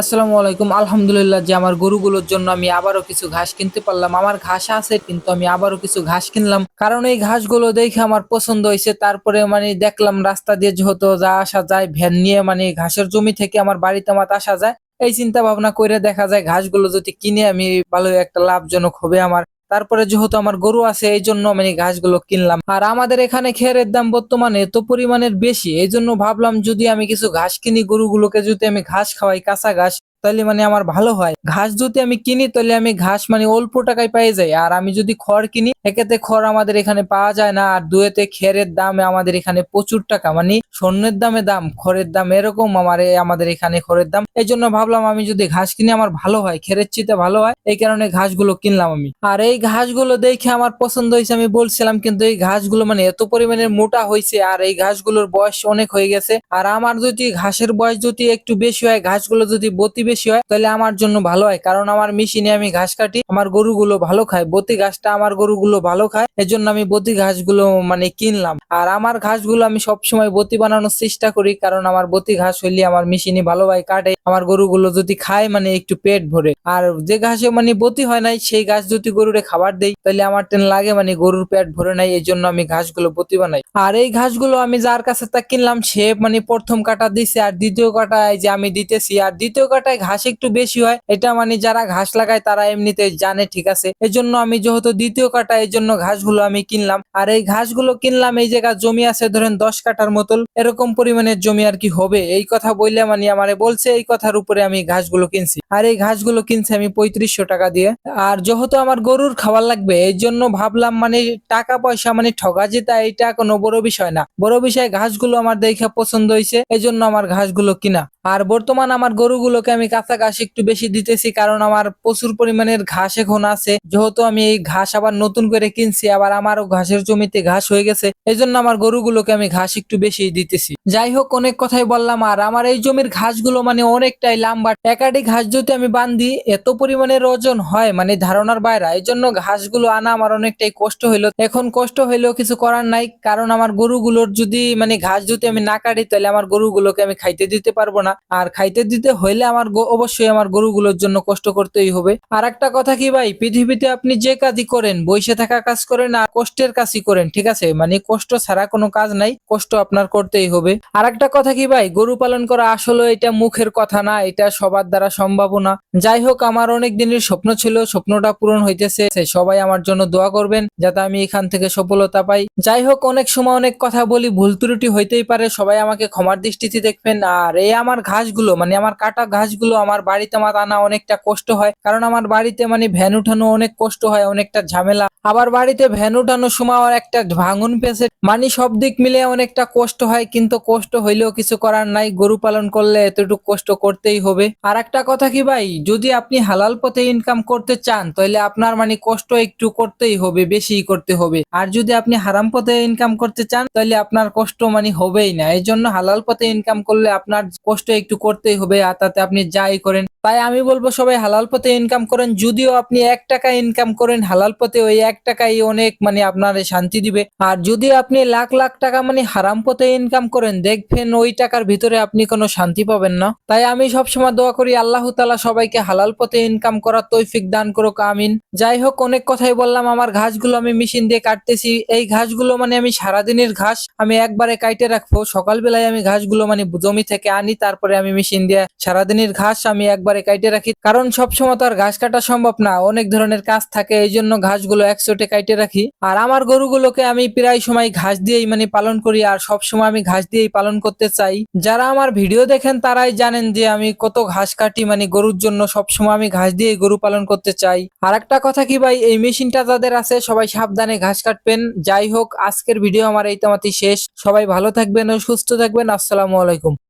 আসসালামু আলাইকুম। আলহামদুলিল্লাহ যে আমার গরুগুলোর জন্য আমি আবারও কিছু ঘাস কিনতে পারলাম। আমার ঘাস আছে, কিন্তু আমি আবারও কিছু ঘাস কিনলাম। কারণ এই ঘাসগুলো দেখে আমার পছন্দ হয়েছে। তারপরে মানে দেখলাম রাস্তা দিয়ে যেহেতু যা আসা যায়, ভ্যান নিয়ে মানে ঘাসের জমি থেকে আমার বাড়িতে আমার আসা যায়। এই চিন্তা ভাবনা করে দেখা যায়, ঘাসগুলো যদি কিনে আমি ভালো একটা লাভজনক হবে আমার। তারপরে যেহেতু আমার গরু আছে এই জন্য মানে ঘাসগুলো কিনলাম। আর আমাদের এখানে খেয়ারের দাম বর্তমানে এত পরিমাণের বেশি এই জন্য ভাবলাম যদি আমি কিছু ঘাস কিনি, গরুগুলোকে যদি আমি ঘাস খাওয়াই, কাঁচা ঘাস তাহলে মানে আমার ভালো হয়। ঘাস যদি আমি কিনি তাহলে আমি ঘাস মানে অল্প টাকায় পেয়ে যাই। আর আমি যদি খড় কিনি, একেতে খড় আমাদের এখানে পাওয়া যায় না। আর দুয়েতে খেরের দাম আমাদের এখানে প্রচুর টাকা। মানে স্বর্ণের দামে দাম, খড়ের দাম এরকম আমার আমাদের এখানে খড়ের দাম। এই জন্য ভাবলাম আমি যদি ঘাস কিনি, আমার ভালো হয়, খেরের চিতে ভালো হয়, এই কারণে ঘাসগুলো কিনলাম আমি। আর এই ঘাসগুলো দেখে আমার পছন্দ হয়েছে, আমি বলছিলাম কিন্তু এই ঘাসগুলো মানে এত পরিমাণে মোটা হয়েছে, আর এই ঘাসগুলোর বয়স অনেক হয়ে গেছে। আর আমার যদি ঘাসের বয়স যদি একটু বেশি হয়, ঘাসগুলো যদি বতি বেশি হয়, তাহলে আমার জন্য ভালো হয়। কারণ আমার মেশিনে আমি ঘাস কাটি, আমার গরুগুলো ভালো খায়। বতি ঘাসটা আমার গরুগুলো ভালো খায়, এজন্য আমি বতি ঘাসগুলো মানে কিনলাম। আর আমার ঘাসগুলো আমি সবসময় বতি বানানোর চেষ্টা করি, কারণ আমার বতি ঘাস হইলে আমার মেশিনে ভালোভাবে কাটে। আমার গরুগুলো যদি খায় মানে একটু পেট ভরে। আর যে ঘাসে মানে বতি হয় নাই, সেই ঘাস যদি গরুরে খাবার দেই তাহলে আমার টেন লাগে মানে গরুর পেট ভরে নাই এই জন্য আমি ঘাসগুলো বতি বানাই। আর এই ঘাসগুলো আমি যার কাছে তা কিনলাম, সে মানে প্রথম কাটা দিছে, আর দ্বিতীয় কাটায় যে আমি দিতেছি। আর দ্বিতীয় কাটায় ঘাস একটু বেশি হয়, এটা মানে যারা ঘাস লাগায়, তারা এমনিতে জানে, ঠিক আছে। এজন্য আমি যেহেতু দ্বিতীয় কাটা এই জন্য ঘাসগুলো আমি কিনলাম। আর এই ঘাসগুলো কিনলাম, এই জায়গা জমি আছে, ধরেন দশ কাটার মতন, এরকম পরিমাণের জমি আর কি হবে। এই কথা বললে মানে আমারে বলছে, এই কথার উপরে আমি ঘাসগুলো কিনছি। আর এই ঘাসগুলো কিনছি আমি পঁয়ত্রিশশো টাকা দিয়ে। আর যেহেতু আমার গরুর খাবার লাগবে, এই জন্য ভাবলাম মানে টাকা পয়সা মানে ঠগা যেটা এটা কোনো বড় বিষয় না। বড় বিষয় ঘাসগুলো আমার দেখে পছন্দ হয়েছে এই জন্য আমার ঘাসগুলো কিনা। আর বর্তমান আমার গরুগুলোকে আমি কাঁচা ঘাস একটু বেশি দিতেছি, কারণ আমার প্রচুর পরিমাণের ঘাস এখন আছে। যেহেতু আমি এই ঘাস আবার নতুন করে কিনছি, আবার আমারও ঘাসের জমিতে ঘাস হয়ে গেছে এই জন্য আমার গরুগুলোকে আমি ঘাস একটু বেশি দিতেছি। যাই হোক, অনেক কথাই বললাম। আর আমার এই জমির ঘাসগুলো মানে অনেকটাই লাম্বা একাডি ঘাস যদি আমি বান্ধি এত পরিমাণের ওজন হয় মানে ধারণার বাইরে এই জন্য ঘাসগুলো আনা আমার অনেকটাই কষ্ট হইল। এখন কষ্ট হইলেও কিছু করার নাই, কারণ আমার গরুগুলোর যদি মানে ঘাস যদি আমি না কাটি, তাহলে আমার গরুগুলোকে আমি খাইতে দিতে পারব না। আর খাইতে দিতে হইলে আমার অবশ্যই আমার গরুগুলোর জন্য কষ্ট করতেই হবে। আর একটা কথা কি ভাই, পৃথিবীতে আপনি যে কাজই করেন, বসে থাকা কাজ করেন আর কষ্টের কাজই করেন, ঠিক আছে? মানে কষ্ট ছাড়া কোনো কাজ নাই, কষ্ট আপনার করতেই হবে। আর একটা কথা কি ভাই, গরু পালন করা আসলে এটা মুখের কথা না, এটা সবার দ্বারা সম্ভব না। যাই হোক, আমার অনেক দিনের স্বপ্ন ছিল, স্বপ্নটা পূরণ হইতেছে। সবাই আমার জন্য দোয়া করবেন যাতে আমি এখান থেকে সফলতা পাই। যাই হোক, অনেক সময় অনেক কথা বলি, ভুল ত্রুটি হইতেই পারে। সবাই আমাকে ক্ষমার দৃষ্টিতে দেখবেন। আর এই আমার ঘাসগুলো মানে আমার কাটা ঘাসগুলো, আমার বাড়িতে আমার আনা অনেকটা কষ্ট হয়। কারণ আমার বাড়িতে মানে ভ্যান উঠানো অনেক কষ্ট হয়, অনেকটা ঝামেলা। আবার বাড়িতে ভ্যান উঠানোর সময় একটা ভাঙন পেছে মানে সব দিক মিলে অনেকটা কষ্ট হয়, কিন্তু কষ্ট হইলেও কিছু করার নাই। গরু পালন করলে এতটুকু কষ্ট করতেই হবে। আর একটা কথা কি ভাই, যদি আপনি হালাল পথে ইনকাম করতে চান, তাহলে আপনার মানে কষ্ট একটু করতেই হবে বেশি করতে হবে। আর যদি আপনি হারাম পথে ইনকাম করতে চান, তাহলে আপনার কষ্ট মানে হবেই না। এই জন্য হালাল পথে ইনকাম করলে আপনার কষ্ট একটু করতেই হবে, আর তাতে আপনি যাই করেন। তাই আমি বলব, সবাই হালাল পথে ইনকাম করেন। যদিও আপনি এক টাকা ইনকাম করেন, হালাল পথে ওই এক টাকাই অনেক মানে আপনার শান্তি দিবে। আর যদি আপনি লাখ লাখ টাকা মানে হারাম পথে ইনকাম করেন, দেখবেন ওই টাকার ভিতরে আপনি কোনো শান্তি পাবেন না। তাই আমি সবসময় দোয়া করি, আল্লাহ তালা সবাইকে হালাল পথে ইনকাম করার তৌফিক দান করুক, আমিন। যাই হোক, অনেক কথাই বললাম। আমার ঘাসগুলো আমি মেশিন দিয়ে কাটতেছি। এই ঘাসগুলো মানে আমি সারাদিনের ঘাস আমি একবারে কাইটে রাখব। সকালবেলায় আমি ঘাসগুলো মানে জমি থেকে আনি, তারপরে আমি মেশিন দিয়ে সারাদিনের ঘাস আমি একবারে কাইটে রাখি। কারণ সবসময় তো আর ঘাস কাটা সম্ভব না। অনেক ধরনের কাজ থাকে, এই জন্য ঘাসগুলো একশোটে কাইটে রাখি। আর আমার গরুগুলোকে আমি প্রায় সময় ঘাস দিয়েই মানে পালন করি, আর সব সময় আমি ঘাস দিয়েই পালন করতে চাই। যারা আমার ভিডিও দেখেন, তারাই জানেন যে আমি কত ঘাস কাটি মানে গরুর জন্য সবসময় আমি ঘাস দিয়ে গরু পালন করতে চাই। আর একটা কথা কি ভাই, এই মেশিনটা যাদের আছে, সবাই সাবধানে ঘাস কাটবেন। যাই হোক, আজকের ভিডিও আমার এই তোমাতে শেষ। সবাই ভালো থাকবেন ও সুস্থ থাকবেন। আসসালামু আলাইকুম।